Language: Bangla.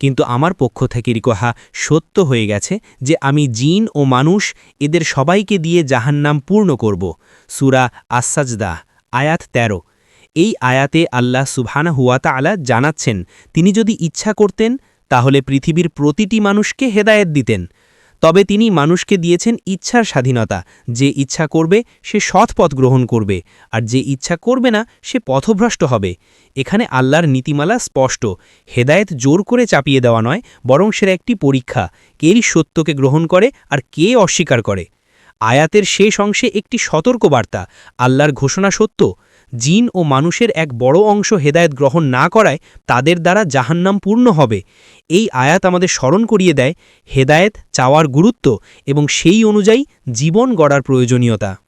কিন্তু আমার পক্ষ থেকে রিকোহা সত্য হয়ে গেছে যে আমি জিন ও মানুষ, এদের সবাইকে দিয়ে জাহান্নাম পূর্ণ করব। সুরা আসাজদাহ আয়াত ১৩ এই আয়াতে আল্লাহ সুবহানা হুয়াতা আলা জানাচ্ছেন, তিনি যদি ইচ্ছা করতেন, তাহলে পৃথিবীর প্রতিটি মানুষকে হেদায়েত দিতেন। তবে তিনি মানুষকে দিয়েছেন ইচ্ছার স্বাধীনতা। যে ইচ্ছা করবে, সে সৎ পথ গ্রহণ করবে। আর যে ইচ্ছা করবে না, সে পথভ্রষ্ট হবে। এখানে আল্লাহর নীতিমালা স্পষ্ট। হেদায়েত জোর করে চাপিয়ে দেওয়া নয়, বরং সেরা একটি পরীক্ষা। কেই সত্যকে গ্রহণ করে আর কে অস্বীকার করে? আয়াতের শেষ অংশে একটি সতর্কবার্তা। আল্লাহর ঘোষণা সত্য? জিন ও মানুষের এক বড় অংশ হেদায়ত গ্রহণ না করায় তাদের দ্বারা জাহান্নাম পূর্ণ হবে। এই আয়াত আমাদের স্মরণ করিয়ে দেয় হেদায়েত, চাওয়ার গুরুত্ব এবং সেই অনুযায়ী জীবন গড়ার প্রয়োজনীয়তা।